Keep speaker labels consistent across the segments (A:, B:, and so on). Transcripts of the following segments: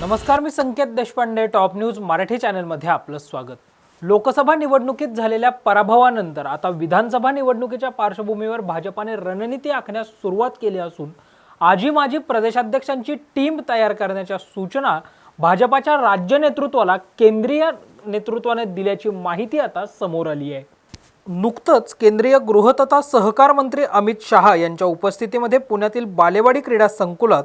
A: नमस्कार मी Sanket Deshpande top news Marathi चॅनलमध्ये आपलं स्वागत. लोकसभा निवडणुकीत झालेल्या पराभवानंतर आता विधानसभा निवडणुकीच्या पार्श्वभूमीवर भाजपाने रणनीती आखण्यास सुरुवात केली असून आजी माजी प्रदेशाध्यक्षांची टीम तयार करण्याच्या सूचना भाजपाच्या राज्य नेतृत्वाला केंद्रीय नेतृत्वाने दिल्याची माहिती आता समोर आली आहे. नुकतंच केंद्रीय गृह तथा सहकार मंत्री अमित शहा यांच्या उपस्थितीमध्ये पुण्यातील बालेवाडी क्रीडा संकुलात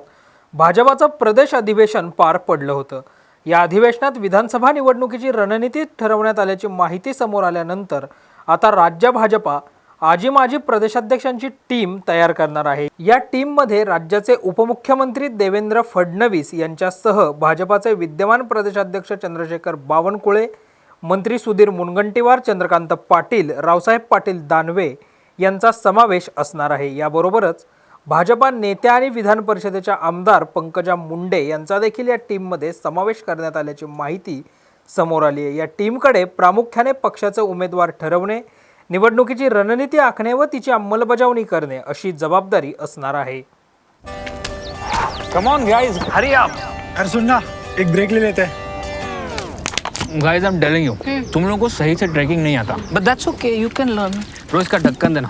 A: भाजपाचं प्रदेश अधिवेशन पार पडलं होतं. या अधिवेशनात विधानसभा निवडणुकीची रणनीती ठरवण्यात आल्याची माहिती समोर आल्यानंतर आता राज्य भाजपा आजी माजी प्रदेशाध्यक्षांची टीम तयार करणार आहे. या टीममध्ये राज्याचे उपमुख्यमंत्री देवेंद्र फडणवीस यांच्यासह भाजपाचे विद्यमान प्रदेशाध्यक्ष चंद्रशेखर बावनकुळे मंत्री सुधीर मुनगंटीवार चंद्रकांत पाटील रावसाहेब पाटील दानवे यांचा समावेश असणार आहे. याबरोबरच भाजपा नेत्या आणि विधान परिषदेच्या आमदार पंकजा मुंडे यांचा देखील या टीममध्ये समावेश करण्यात आल्याची माहिती समोर आली आहे. या टीमकडे प्रामुख्याने पक्षाचे उमेदवार ठरवणे निवडणुकीची रणनीती आखणे व तिची अंमलबजावणी करणे अशी जबाबदारी असणार आहे.
B: Come on guys hurry up
C: अरे सुन ना एक ब्रेक ले लेते. हैं
B: guys I am telling you तुम लोगों को सही से ट्रैकिंग नहीं आता.
D: But that's okay, you can learn.
B: रोज का ढक्कन देना.